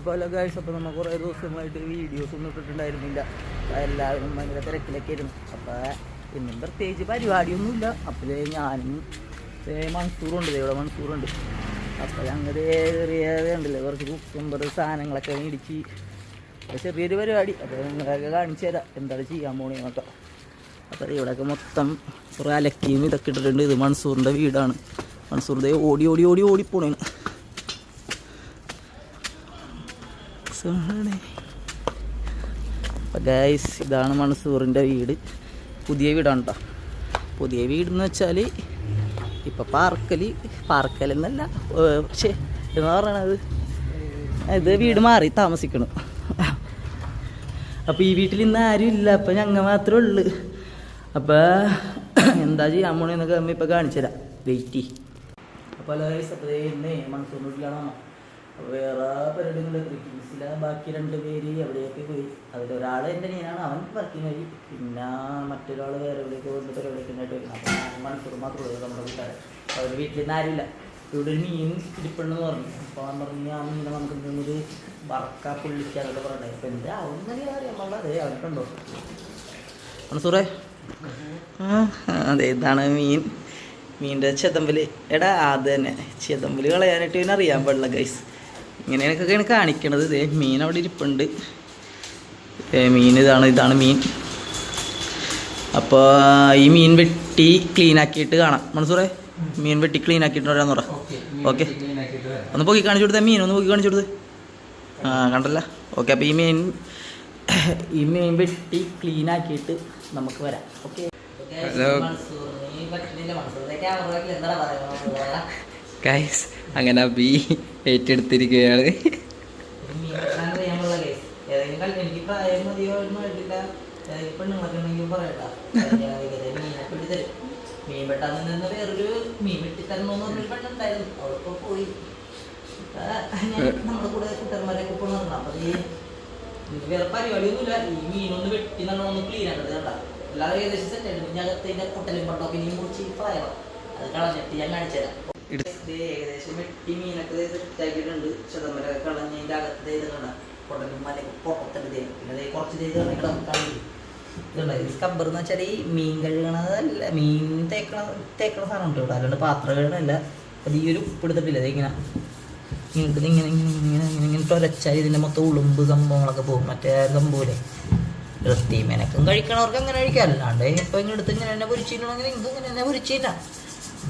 അപ്പോൾ അല്ല ഗായ്സ് അപ്പോൾ നമ്മൾ കുറേ ദിവസങ്ങളായിട്ട് വീഡിയോസ് ഒന്നും ഇട്ടിട്ടുണ്ടായിരുന്നില്ല. എല്ലാവരും ഭയങ്കര തിരക്കിലൊക്കെ ആയിരുന്നു. അപ്പോൾ ഇന്നും പ്രത്യേകിച്ച് പരിപാടിയൊന്നുമില്ല. അപ്പോൾ ഞാനും മൺസൂറുണ്ട് ഇവിടെ മൺസൂറുണ്ട്. അപ്പോൾ ഞങ്ങൾ ചെറിയ കുറച്ച് കുക്കുമ്പർ സാധനങ്ങളൊക്കെ മേടിച്ച്. ചെറിയൊരു പരിപാടി. അപ്പോൾ നിങ്ങളൊക്കെ കാണിച്ചു തരാം എന്താണ് ചെയ്യാൻ പോണേന്നൊക്കെ. അപ്പോൾ ഇവിടെയൊക്കെ മൊത്തം കുറേ അലക്കിയും ഇതൊക്കെ ഇട്ടിട്ടുണ്ട്. ഇത് മൺസൂറിന്റെ വീടാണ്. മൺസൂർ ദേ ഓടി ഓടി ഓടി ഓടിപ്പോണേണ് സുഹൃത്തുക്കളെ. അപ്പോൾ ഗൈസ് ഇതാണ് മൺസൂറിന്റെ വീട്. പുതിയ വീടാണ് കേട്ടോ പുതിയ വീടെന്ന് വെച്ചാൽ ഇപ്പം പാർക്കൽ എന്നല്ല പക്ഷേ എന്ന് പറയണത്? ഇത് വീട് മാറി താമസിക്കണം. അപ്പോൾ ഈ വീട്ടിൽ ഇന്ന് ആരും ഇല്ല. അപ്പം ഞങ്ങൾ മാത്രമേ ഉള്ളൂ. അപ്പോൾ എന്താ ചെയ്യാൻ പോണെന്നൊക്കെ അമ്മ ഇപ്പം കാണിച്ചു തരാം വെയിറ്റ് അപ്പോൾ ഗൈസ് അപ്പോൾ ഇന്നേ അപ്പോൾ വേറെ പരിപാടികളുണ്ട് ക്രിക്കറ്റ്സിലെ ബാക്കി രണ്ട് പേര് എവിടെയൊക്കെ പോയി. അതിലൊരാൾ എന്റെ ഞാനാണ് അവൻ വർക്കിംഗ് വഴി. പിന്നെ മറ്റൊരാൾ വേറെ എവിടെയൊക്കെ വന്ന് പരിപാടിയൊക്കെ ആയിട്ട് വരുന്നത് അപ്പോൾ നാല് മണിക്കൂർ മാത്രമേ ഉള്ളൂ നമ്മുടെ വീട്ടുകാർ അവർ വീട്ടിൽ നിന്ന് ആരില്ല ഇവിടെ ഒരു മീൻ ഇരിപ്പുണ്ടെന്ന് പറഞ്ഞു. അപ്പോൾ അവൻ പറഞ്ഞു ആ മീനെ നമുക്ക് എന്തെങ്കിലും വറക്ക പുള്ളിക്കാന്നൊക്കെ പറഞ്ഞത് അപ്പോൾ എന്താ അവൻ അറിയാൻ പാടില്ല. അതെ അവൻക്കുണ്ടോ മണസൂറേ അതെ ഇതാണ് മീൻ. മീന്റെ ചെതമ്പൽ. എടാ അത് തന്നെ. ചെതമ്പൽ കളയാനായിട്ട് പിന്നെ അറിയാൻ പാടില്ല ഗൈസ് ഇങ്ങനെയൊക്കെയാണ് കാണിക്കണത്. ഇതേ മീൻ അവിടെ ഇരിപ്പുണ്ട്. മീൻ ഇതാണ് ഇതാണ് മീൻ. അപ്പോൾ ഈ മീൻ വെട്ടി ക്ലീൻ ആക്കിയിട്ട് കാണാം. മണസൂറേ മീൻ വെട്ടി ക്ലീൻ ആക്കിയിട്ട് വരാന്ന് പറ. ഓക്കെ ഒന്ന് പൊക്കി കാണിച്ചു കൊടുത്തേ മീൻ ഒന്ന് പൊക്കി കാണിച്ചു കൊടുത്തേ. ആ കണ്ടല്ല? ഓക്കെ അപ്പോൾ ഈ മീൻ ഈ മീൻ വെട്ടി ക്ലീൻ ആക്കിയിട്ട് നമുക്ക് വരാം. ഓക്കെ. ഹലോ. ഗൈസ് അങ്ങനെ ബി ഏറ്റെടുത്തിരിക്കുകയാണ്. മീൻ മീൻ ഈ ഏകദേശം സെറ്റ് ആയിട്ട് പണ്ടൊക്കെ ഇനിയും മുറിച്ച് കളയണം അത് കളഞ്ഞിട്ട് ഞാൻ കാണിച്ചു തരാം ഏകദേശം ഈ സ്കബ്ബർ എന്ന് വെച്ചാൽ ഈ മീൻ കഴുകണതല്ല മീൻ തേക്കണ തേക്കണ സാധനം ഉണ്ട് ഇവിടെ. അല്ലാണ്ട് പാത്രം കഴുകണല്ല അത് ഈ ഒരു ഉപ്പ് എടുത്തിട്ടില്ല ഇങ്ങനെ. ഇങ്ങനെ ഇങ്ങനെ ഇങ്ങനെ ഇങ്ങനെ ഇങ്ങനെ ഇങ്ങനെ തുരച്ചാൽ ഇതിന്റെ മൊത്തം ഉളുമ്പ് സംഭവങ്ങളൊക്കെ പോകും. മറ്റേ സംഭവമില്ലേ? വൃത്തി മെനക്കും. കഴിക്കണവർക്ക് അങ്ങനെ കഴിക്കാം അല്ലാണ്ട് ഇപ്പം ഇങ്ങനെ എടുത്ത് ഇങ്ങനെ തന്നെ പൊരിച്ചിട്ടുണ്ടെങ്കിൽ നിങ്ങൾക്ക് ഇങ്ങനെ തന്നെ പൊരിച്ചില്ല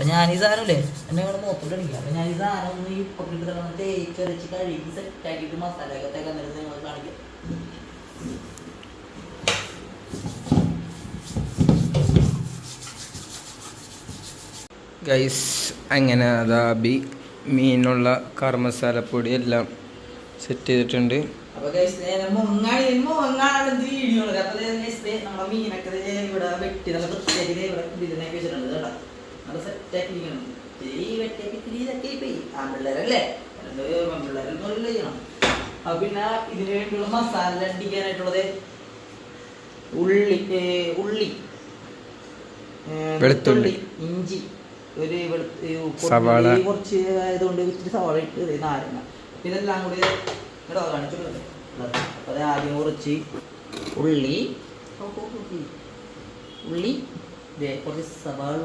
അപ്പം ഞാൻ ഈ സാധനമില്ലേ? എന്നെ ഇങ്ങനെ മോത്തോട്ട് അടിക്കുക അപ്പം ഞാൻ ഈ സാധനം ഒന്ന് ഈ പൊക്കിട്ട് തന്നെ തരണം തേച്ച് അരച്ച് കഴുകി സെറ്റ് ആക്കിയിട്ട് മസാലയൊക്കെ തേക്കാൻ നേരത്ത് നിങ്ങൾ കാണിക്കാം. ഗൈസ് അങ്ങനെ അതാ ബി മീനുള്ള കറി മസാലപ്പൊടി എല്ലാം സെറ്റ് ചെയ്തിട്ടുണ്ട്. അപ്പോൾ നേരെ മുങ്ങാടി മുങ്ങാണ് വീഡിയോ മീനൊക്കെ ഇവിടെ വെട്ടി നല്ല വൃത്തിയാക്കി ഇവിടെ വെച്ചിട്ടുണ്ട് കേട്ടോ. നല്ല സെറ്റാക്കിയിരിക്കണം ഇത്തിരി ഈ വെട്ടിയാക്കി ഇത്തിരി ഇതൊക്കെ പോയി ആൺപിള്ളേരല്ലേ രണ്ട് പെൺപിള്ളേരൊന്നും ചെയ്യണം അപ്പൊ പിന്നെ ഇതിനു വേണ്ടിയുള്ള മസാല അടിക്കാനായിട്ടുള്ളത് ഉള്ളി ഉള്ളി. വെളുത്തുള്ളി. ഇഞ്ചി ഒരു വെളു- സവാള. കുറച്ച് ആയതുകൊണ്ട് ഇത്തിരി സവാള ഇട്ട് നാരങ്ങ. ഇതെല്ലാം കൂടി ഇവിടെ കാണിച്ചിട്ടുണ്ട് അപ്പോൾ അത് ആദ്യം കുറച്ച് ഉള്ളി. ഉള്ളി ദേ കുറച്ച് സവാള.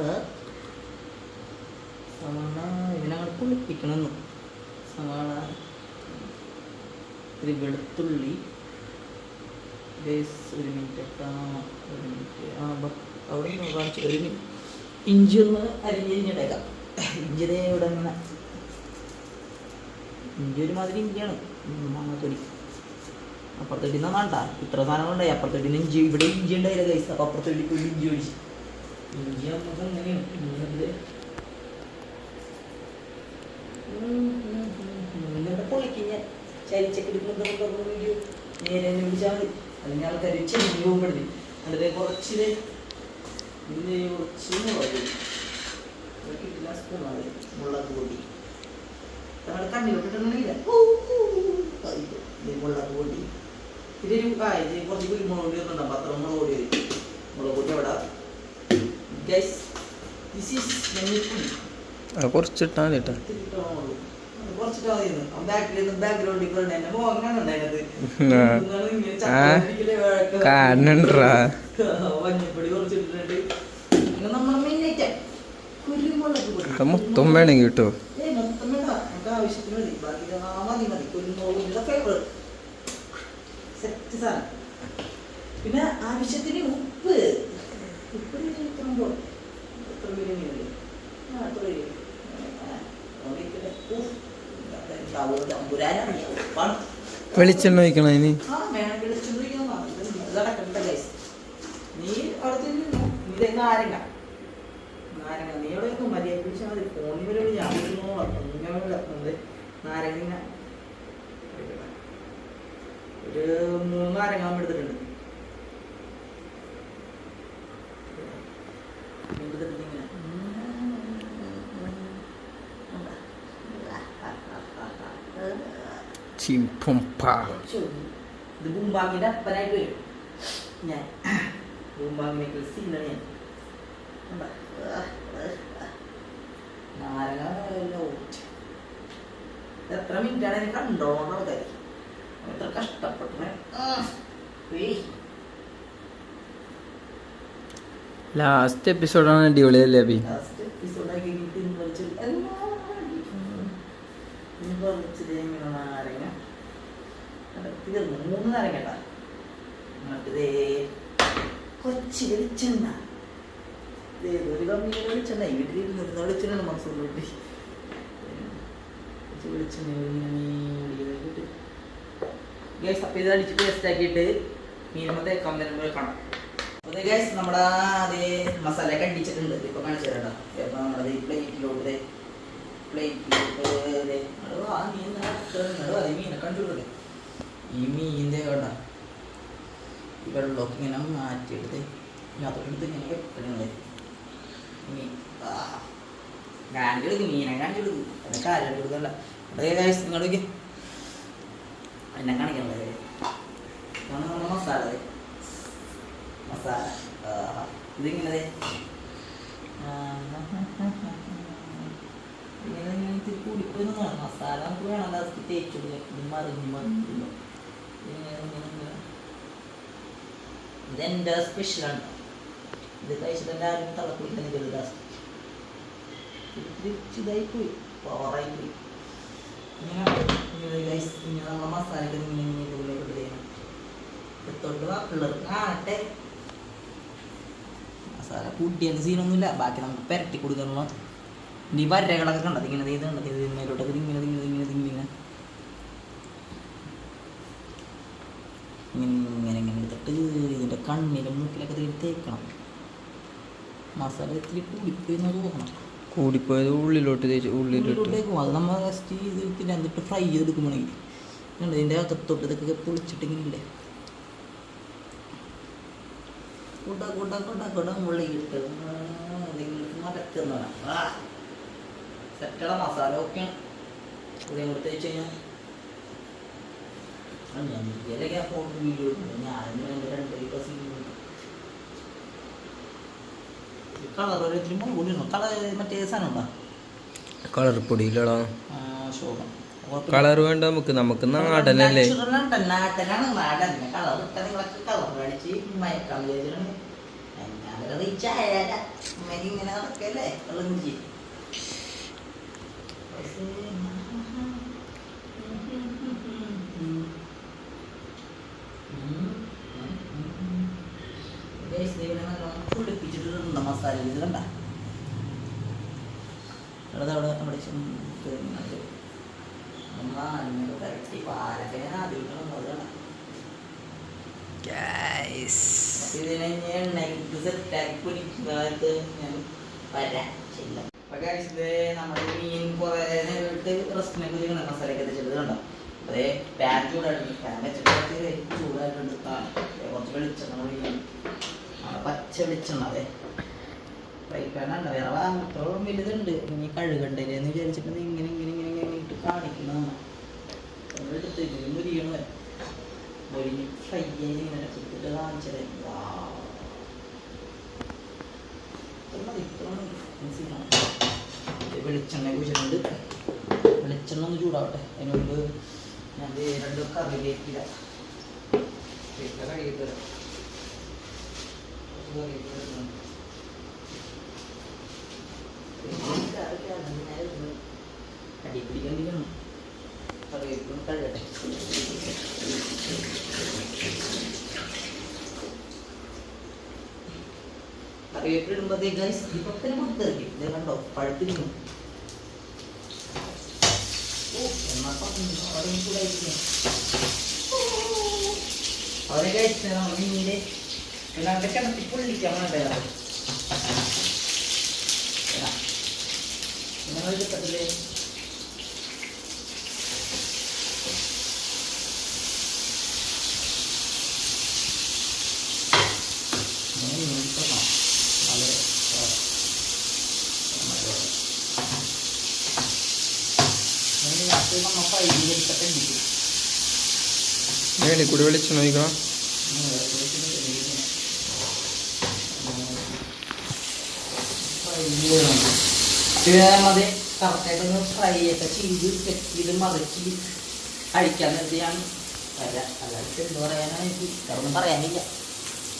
സവാള ഇതിനങ്ങൾ പുളിപ്പിക്കണമെന്ന് സവാള ഒരു വെളുത്തുള്ളി ബേസ് ഒരു മിനിറ്റ് എട്ടാ ഒരു മിനിറ്റ് ആ അവിടെ നിന്ന് കാണിച്ചു ഒരു മിനിറ്റ് ഇഞ്ചി ഒന്ന് അരിഞ്ഞിരിഞ്ഞിട്ടേക്കാം ഇഞ്ചി ദേ ഇവിടെ ഇങ്ങനെ. ഇഞ്ചി ഒരുമാതിരി ഇഞ്ചിയാണ്. മാങ്ങത്തൊടി അപ്പുറത്തൊടി വേണ്ട. ഇത്ര സാധനങ്ങളുണ്ടായി അപ്പുറത്തൊടി ഇഞ്ചി ഇവിടെ ഇഞ്ചി ഉണ്ടായില്ല കൈസ് അപ്പം അപ്പുറത്തൊടി ഇഞ്ചി ഒഴിച്ച്. ഇഞ്ചി നമുക്ക് എങ്ങനെയാണ് നിങ്ങളുടെ പൊളിക്ക് ഞാൻ ചരിച്ചൊക്കെ എടുക്കുന്നുണ്ടോ വീഡിയോ നേരെ എന്നെ വിളിച്ചാൽ മതി. അല്ലെങ്കിൽ ആൾക്കാർ ചെറിയ പോകുമ്പോഴേ എന്നിട്ട് കുറച്ച് ഇതിന് കുറച്ച് സ്പൂണാണ് മുളക് പൊടി നമ്മുടെ കണ്ണിലോട്ടിട്ടുണ്ടെങ്കില്ല മുളക് പൊടി ഇതൊരു ഇത് കുറച്ച് കുരുമുളക് പൊടി ഒന്നുണ്ടാവും പത്രം മുളക് പൊടി മുളക് പൊടി അവിടെ ദിസ് ഈസ് മഞ്ഞൾപ്പൊടി അത് കുറച്ചിട്ടാൽ മതി കേട്ടോ ഇട്ടോളൂ. കുറച്ച് കുറച്ചിട്ട് മതിയെന്ന് അവൻ ബാക്കിൽ ബാക്ക്ഗ്രൗണ്ടിൽ കൂടെ എന്നെ മോങ്ങാണ് ഉണ്ടായത് ആ. ആ. കാണണ്ടാ മഞ്ഞപ്പൊടി കുറച്ചിട്ടിട്ടുണ്ട് പിന്നെ നമ്മുടെ മെയിൻ ഐറ്റം കുരുമുളക് പൊടി ഇവിടെ മൊത്തം വേണമെങ്കിൽ കിട്ടോ ഏയ് മൊത്തം വേണ്ട നമുക്ക് ആവശ്യത്തിന് മതി ബാക്കി ആ മതി മതി കുരുമുളകിന്റെ ഫ്ലേവർ സെറ്റ് സാധനം പിന്നെ ആവശ്യത്തിന് ഉപ്പ് ഉപ്പ് ഇത്ര പോ എത്ര ബിരിയാണി ആ എത്ര ബിരിയാണി ഉപ്പാണ് വെളിച്ചെണ്ണ ഒഴിക്കണം അതിന് ആ വേണം വിളിച്ചോണ്ടിരിക്കുന്നതാണ് ഇത് നടക്കണ്ട ഗൈസ് നീ അവിടെ ചെല്ലുന്നു ഇത് നാരങ്ങ നാരങ്ങ നീ അവിടെ ഒന്നും മര്യാദ പിടിച്ചാൽ മതി ഫോണിൽ വരെ ഞാൻ ഇരുന്നോളാം ഇങ്ങനെ കിടക്കുന്നത് നാരങ്ങ. ഒഴിക്കണം എടുക്കട്ടെ. ഒരു മൂന്ന് നാരങ്ങ എടുത്തിട്ടുണ്ട്. ചിമ്പുംപ ഇത് ബൂമ്പാങ്ങിന്റെ അപ്പനായിട്ട് വരും ഞാൻ ബൂമ്പാങ്ങിനേക്ക് സീനാണ് ഞാൻ? നാരങ്ങ എത്ര മിനിറ്റാണ് എനിക്ക് കണ്ടോളണം ആൾക്കാർ എത്ര കഷ്ടപ്പെട്ടു ലാസ്റ്റ് എപ്പിസോഡാണ് അടിപൊളിയല്ലേ അബി ലാസ്റ്റ് എപ്പിസോഡാക്കി തിന്ന് കളിച്ച് എല്ലാം ready. ഉം. ഇനി കുറച്ച് ഇങ്ങനെ നാരങ്ങ അത് തീർന്നു മൂന്ന് നേരം കേട്ടാ. ദേ കൊച്ചി വെളിച്ചെണ്ണ ഒരു കമ്മിയുടെ വെളിച്ചെണ്ണ വീട്ടിൽ ഇരുന്നിരുന്ന വെളിച്ചെണ്ണ മനസ്സിൽ വീട്ടിൽ കുറച്ച് വെളിച്ചെണ്ണ നീടിയിട്ട് ഗ്യാസ് അപ്പം ഇത് അടിച്ച് പേസ്റ്റ് ആക്കിയിട്ട് മീനമ്മ തേക്കാൻ വരുമ്പോൾ കാണാം അപ്പോൾ ഗ്യാസ് നമ്മുടെ അതേ മസാല ഒക്കെ അടിച്ചിട്ടുണ്ട്. ഇപ്പൊ കാണിച്ചു തരാം അപ്പൊ നമ്മുടെ ഈ പ്ലേറ്റിലോട്ട് പ്ലേറ്റിലോട്ട് ആ മീൻ അതെ മീനെ കണ്ടുകൊടുക്കേ ഈ മീനിന്റെ കണ്ട. ഈ വെള്ളമൊക്കെ ഇങ്ങനെ മാറ്റിയെടുത്ത് അതുകൊണ്ട് ഇങ്ങനെ വെക്കണേ മീൻ ആ കാണിച്ചെടുക്കും മീനെ കാണിച്ചെടുക്കും അതൊക്കെ കാര്യം എടുക്കല്ല അതേ നിങ്ങൾ നിങ്ങളൊക്കെ എന്നെ കാണിക്കണല്ലേ ഇതാണ് നമ്മുടെ മസാല. മസാല. ഇതിങ്ങനെ. ഇങ്ങനെ ഇങ്ങനെ കൂടിപ്പോയി മസാല നമുക്ക് വേണം. ലാസ്റ്റ് തേച്ചു മറിഞ്ഞ് മറിഞ്ഞ്. ഇങ്ങനെ ഇങ്ങനെ ഇങ്ങനെ. ഇതെന്റെ സ്പെഷ്യലാണ് ഇത് കഴിച്ചിട്ട് ആരും ഇത്തിരി ഇതായി പോയി പവറായി പോയി മസാല കൂട്ടിയത് സീനൊന്നുമില്ല ബാക്കി നമുക്ക് പെരട്ടി ഇനി ഈ വരകളൊക്കെ കണ്ടത് ഇങ്ങനെ ഇങ്ങനെ ഇത് ഇങ്ങനെ ഇത് ഇങ്ങനെ ഇത് ഇങ്ങനെ ഇത് ഇങ്ങനെ ഇങ്ങനെ ഇങ്ങനെ എടുത്തിട്ട് ഇതിന്റെ കണ്ണിലും മൂക്കിലൊക്കെ തീരെ തേക്കണം. മസാല ഇത്തിരി കൂടിപ്പോയി എന്ന് തോന്നണം. കൂടിപ്പോയത് ഉള്ളിലോട്ട് തേച്ച് ഉള്ളിലോട്ട്. തേക്കും അത് നമ്മൾ ജസ്റ്റ് ഇത് എന്നിട്ട് ഫ്രൈ ചെയ്തെടുക്കുമ്പോഴെങ്കിൽ ഇതിന്റെ അകത്തോട്ട് ഇതൊക്കെ പൊളിച്ചിട്ടിങ്ങനെ ഇല്ലേ കൂട്ട കൂട്ട കൂട്ട കൂട്ട മുള്ളിയിട്ട് നിങ്ങൾക്ക് സെറ്റട മസാല ഒക്കെയാണ് ഇതേ കൊടുത്തേച്ച് വെച്ച് കഴിഞ്ഞാൽ ആ, ഫോട്ടോ വീഡിയോ ഞാനും എന്റെ രണ്ട് കളർ ഒരു ഇത്തിരി മുളക് പൊടിയുണ്ടോ കളർ മറ്റേ സാധനം ഉണ്ടോ? കളർ പൊടിയിലടാ ആ, ശോഭം കളർ വേണ്ട നമുക്ക്. നമുക്ക് നാടനല്ലേ നാച്ചുറലാണ് നാട്ടനാണ് നാടൻ കളർ ഇട്ടാ നിങ്ങളൊക്കെ കളർ കാണിച്ച് മയക്കാൻ വിചാരിച്ചിട്ടാണ് ഞാൻ റിച്ച് ആയാല അമ്മയ്ക്ക് ഇങ്ങനെ നടക്കല്ലേ മസാല ഇത് കണ്ട അവിടെ നമ്മുടെ ഞാൻ ഇതിനെ സെറ്റാക്കി ഞാൻ വരാം ചെല്ലാം. അപ്പൊ guys, ഇത് നമ്മുടെ മീൻ കുറെ നേരിട്ട് റെസ്റ്റിനൊക്കെ ചെയ്യണം മസാലയൊക്കെ വെച്ചത് കണ്ടോ? അതേ പാൻ ചൂടായിട്ടുണ്ട് പാൻ വെച്ചിട്ട് കുറച്ച് ചൂടായിട്ടുണ്ട്. ആ, ദേ കുറച്ച് വെളിച്ചെണ്ണ ഒഴിക്കണം. ആ, പച്ച വെളിച്ചെണ്ണ അതെ പാനാണ് വേറെ വാങ്ങത്തോളം വലുതുണ്ട്. ഇനി കഴുകണ്ടേ എന്ന് വിചാരിച്ചിട്ട് ഇങ്ങനെ ഇങ്ങനെ ഇങ്ങനെ ഇങ്ങനെ ഇട്ട് കാണിക്കുന്നതാണ്. എടുത്ത് മുരിയണ മുരിഞ്ഞ് ഫ്രൈ ചെയ്ത് ഇങ്ങനെ എടുത്തിട്ട് കാണിച്ചത്. വെളിച്ചെണ്ണ കുഴിച്ചിട്ടുണ്ട്. വെളിച്ചെണ്ണ ഒന്ന് ചൂടാവട്ടെ. അതിന് മുമ്പ് ഞാൻ രണ്ട് കറിവേപ്പില വേപ്പില കഴുകിയിട്ട് കറിവേപ്പില ഇടണം. അടി പിടിക്കണ്ടിരിക്കണം കറിവേപ്പില കഴുകട്ടെ കറിവേപ്പില ഇടുമ്പോഴത്തേക്ക് ഗൈസ് ഇപ്പൊ തന്നെ പുറത്തിറക്കി ഇത് കണ്ടോ പഴുത്തിരിക്കുന്നു ഓ എന്നാ പറഞ്ഞു അവിടെ ചൂടായിരിക്കും അവരെ കഴിച്ചു നമ്മൾ മീനിൽ പിന്നെ അവരുടെ കിണറ്റി പൊള്ളിക്കാൻ വേണ്ടതാണ് നിങ്ങൾ കിട്ടത്തില്ലേ ഇങ്ങനെ മീൻ കിട്ടണം വളരെ നമ്മൾ പൈസ എടുത്തിട്ടുണ്ട് കൂടി വെളിച്ചെണ്ണ ഒഴിക്കണം. മതി. കറക്റ്റായിട്ടൊന്ന് ഫ്രൈ ഒക്കെ ചെയ്ത് ചെയ്ത് മറിച്ച് കഴിക്കാൻ നിർത്തിയാണ്. വരാം അല്ലാതെ എന്ത് പറയാനാണ് എനിക്ക്? ഇതൊന്നും പറയാനില്ല.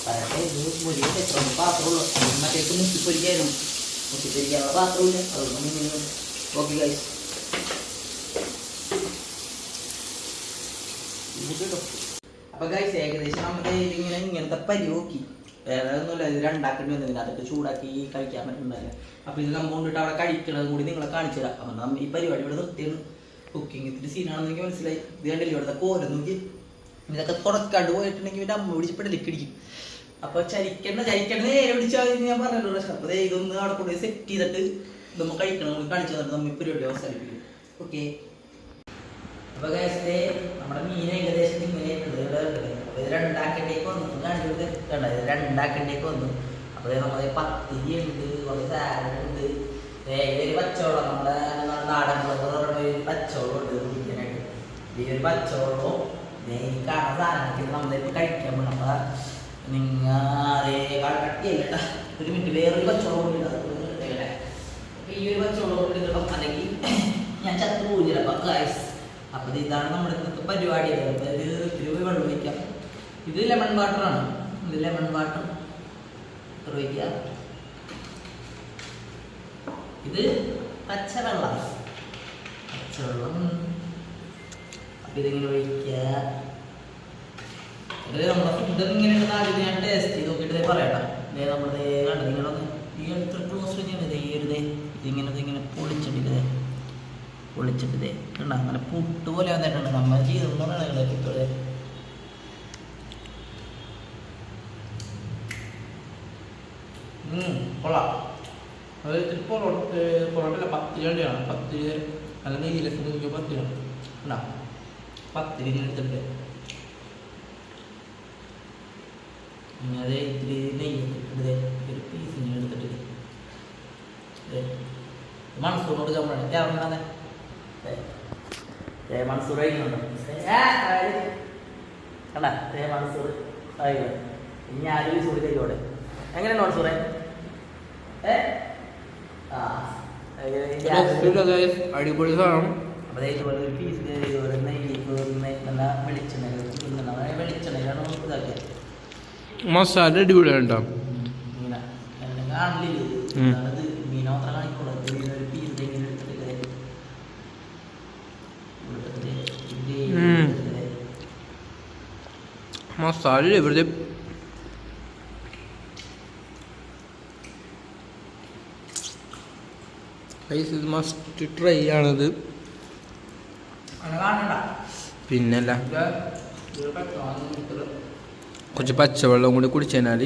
പറയട്ടെ ഇത് വലിയ എത്ര പാത്രമുള്ളൂ. മറ്റേക്ക് മുട്ടിപ്പൊരിക്കായിരുന്നു മുട്ടിപ്പൊരിക്കാനുള്ള പാത്രമില്ല. അതുകൊണ്ട് ഓക്കെ ഗൈസ് അപ്പൊ ഗൈസ് ഏകദേശം നമ്മുടെ ഇങ്ങനെ ഇങ്ങനത്തെ പരിവോക്കി വേറെ ഒന്നുമില്ല ഇത് രണ്ടാക്കേണ്ടി വന്നതിന് അതൊക്കെ ചൂടാക്കി കഴിക്കാൻ പറ്റുന്നതല്ലേ. അപ്പൊ ഇത് നമ്മൾ കൊണ്ടിട്ട് അവിടെ കഴിക്കണതും കൂടി നിങ്ങളെ കാണിച്ചു തരാം. അപ്പൊ നമ്മൾ ഈ പരിപാടി ഇവിടെ നിർത്തിയാണ്. കുക്കിംഗ് ഇത്തിരി സീനാണെന്ന് എനിക്ക് മനസ്സിലായി. ഇത് കണ്ടില്ല ഇവിടുത്തെ കോരം നോക്കി? ഇതൊക്കെ തുടക്കാണ്ട് പോയിട്ടുണ്ടെങ്കിൽ ഇവന്റെ അമ്മ പിടിച്ച് പെടലേക്ക് ഇടിക്കും അപ്പൊ ചരിക്കണ്ട ചരിക്കണ്ട. നേരെ പിടിച്ചാൽ ഞാൻ പറഞ്ഞല്ലോ പ്രശ്നം അപ്പൊ ഇതൊന്ന് അവിടെ കൊണ്ടുപോയി സെറ്റ് ചെയ്തിട്ട് നമ്മൾ കഴിക്കണം കാണിച്ചു തന്നിട്ട് നമ്മൾ ഈ പരിപാടി അവസാനിപ്പിക്കും. ഓക്കെ അപ്പൊ ഗൈസിലെ നമ്മുടെ മീൻ ഏകദേശം ഇങ്ങനെ ഉണ്ട്. ഇവിടെ ഉണ്ട്. അപ്പൊ ഇത് രണ്ടാക്കണ്ടേക്ക് വന്നു. കണ്ടിട്ട് കണ്ട ഇത് രണ്ടാക്കണ്ടേക്ക് വന്നു. അപ്പൊ ദേ നമ്മുടെ പത്തിരി ഉണ്ട് കുറച്ച് സാലഡ് ഉണ്ട്. ദേ ഈ നമ്മുടെ നാടൻ പറയുന്ന ഒരു പച്ചവെള്ളം ഉണ്ട്. കുടിക്കാനായിട്ട്. ഈ ഒരു പച്ചവെള്ളവും ദേ ഈ കാണുന്ന സാധനത്തിൽ നമ്മളിപ്പോ കഴിക്കാൻ പോകണം അപ്പൊ നിങ്ങ അതേ കട്ടിയല്ല ഒരു മിനിറ്റ് വേറൊരു. അപ്പൊ ഈ ഒരു അല്ലെങ്കിൽ ഞാൻ ചത്തു പോകില്ല അപ്പൊ ഗൈസ് അപ്പൊ ഇത് ഇതാണ് നമ്മുടെ ഇന്നത്തെ പരിപാടി. അപ്പൊ ഇത് ഇത്തിരി പോയി വെള്ളം ഒഴിക്കാം. ഇത് ലെമൺ വാട്ടർ ആണ്. ഇത് ലെമൺ വാട്ടർ ഒഴിക്കുക. ഇത് പച്ചവെള്ളം. പച്ചവെള്ളം. അപ്പൊ ഇതിങ്ങനെ ഒഴിക്കുക. ഇത് നമ്മുടെ ഫുഡ് ഇങ്ങനെയാണ് ആദ്യം ഞാൻ ടേസ്റ്റ് ചെയ്ത് നോക്കിയിട്ട് പറയട്ടെ. ഇതേ നമ്മുടെ കണ്ടത് നിങ്ങളൊന്ന് ഈ അടുത്ത ക്ലോസ് ചെയ്യണത് ഈ ഒരു ഇതിങ്ങനെ ഇതിങ്ങനെ പൊളിച്ചിട്ടില്ലേ പൊളിച്ചിട്ട് ദേ കണ്ട? അങ്ങനെ പുട്ട് പോലെ വന്നിട്ടുണ്ട്. നമ്മൾ ചെയ്തെന്നാണ് പുട്ടുകളെ കൊള്ളാം. അത് ഇപ്പോൾ പൊറോട്ടയിലെ പത്തിരി വേണ്ടിയാണ്. പത്തിരി നല്ല നെയ്യിലൊക്കെ മുങ്ങിയ പത്തിരിയാണ് കണ്ടാ? പത്തിരി ഇങ്ങനെ എടുത്തിട്ട്. ഇനി അത് ഇത്തിരി ദേ ഒരു പീസ് എടുത്തിട്ട് ദേ. എന്താ കമ്പണി മൺസൂർ കഴിക്കുന്നുണ്ടോ കണ്ട മൺസൂർ ആയിക്കോ ഇനി ആരും തരുവോടെ എങ്ങനെയാണ് മൺസൂറെ? ഏ? ആ അടിപൊളി സാധനം. ഒരു പീസ് ഇതുപോലെ നെയ്യ് നല്ല വെളിച്ചെണ്ണ വെളിച്ചെണ്ണയിലാണ് നമുക്ക് ഇതാക്കിയത് മസാല അടിപൊളിയാണ് കേട്ടോ കാണില്ല ഉം. അത് മീന മാത്രം കാണിക്കുള്ളൂ ഇത് ഇങ്ങനെ ഒരു പീസ് ഇങ്ങനെ എടുത്തിട്ട് ഇങ്ങനെ ഇവിടുത്തെ ഇത് ഉം. ഇവിടുത്തെ മസാല വെറുതെ ഗൈസ് ഇത് മസ്റ്റ് ട്രൈ ആണത്. അങ്ങനെ കാണണ്ട പിന്നല്ല. ഇത് ഇത് പറ്റുവാന്ന് എടുത്തിട്ട് കുറച്ച് പച്ചവെള്ളം കൂടി കുടിച്ചു കഴിഞ്ഞാൽ